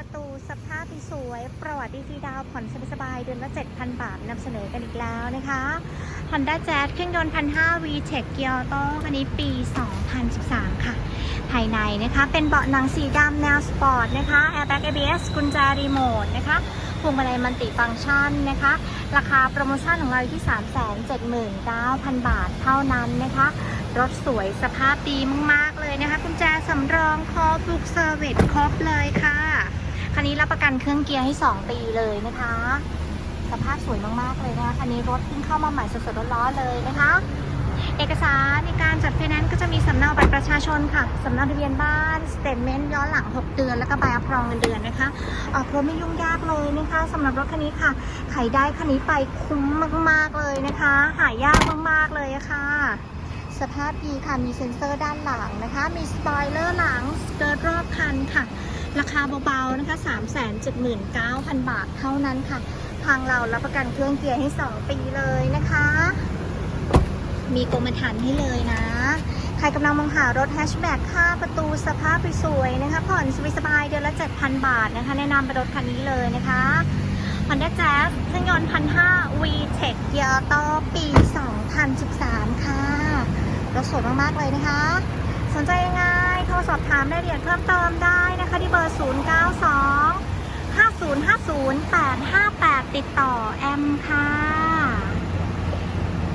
ประตูสภาพสวย ประวัติดีดาวผ่อนสบายๆเดือนละ 7,000 บาทนำเสนอกันอีกแล้วนะคะ Honda Jazz เครื่องยนต์1,500 VTEC เกียร์โต้คันนี้ปี 2013 ค่ะ ภายในนะคะเป็นเบาะหนังสีดำแนวสปอร์ตนะคะ Airbag ABS กุญแจรีโมทนะคะพวงมาลัยมัลติฟังก์ชันนะคะ ราคาโปรโมชั่นของเราอยู่ที่ 379,000 บาทเท่านั้นนะคะ รถสวยสภาพดีมาก ๆ เลยนะคะกุญแจสำรองครบบุกเซอร์วิสครบเลยค่ะ คันนี้รับประกันเครื่องเกียร์ให้ 2 ปีเลยนะคะ สภาพสวยมากๆเลยนะคะคันนี้รถเพิ่งเข้ามาใหม่สดๆร้อนๆเลยนะคะ เอกสารในการจัดไฟแนนซ์ก็จะมีสำเนาบัตรประชาชนค่ะสำเนาทะเบียนบ้านสเตทเมนต์ย้อนหลัง 6 เดือน แล้วก็ใบรับรองเงินเดือนนะคะ ออกรถไม่ยุ่งยากเลยนะคะสำหรับรถคันนี้ค่ะใครได้คันนี้ไปคุ้มมากๆเลยนะคะ หายากมากๆเลยะค่ะสภาพดีค่ะ มีเซ็นเซอร์ด้านหลังนะคะ มีสปอยเลอร์หลัง สเกิร์ตรอบคันค่ะ ราคาเบาๆนะคะ 379,000 บาทเท่านั้นค่ะ ทางเรารับประกันเครื่องเกียร์ให้ 2 ปีเลยนะคะ มีกรมธรรม์ให้เลยนะ ใครกำลังมองหารถแฮชแบ็กค่าประตูสภาพสวยๆนะคะ ผ่อนสบายๆเดือนละ 7,000 บาทนะคะ แนะนำเป็นรถคันนี้เลยนะคะ Honda Jazz เครื่องยนต์1,500 VTEC เกียร์โตปี 2013 ค่ะ รถสวยมากๆเลยนะคะ สนใจยังไง โทรสอบถามรายละเอียดเพิ่มเติมได้ 092 5050 858 ติดต่อแอมค่ะ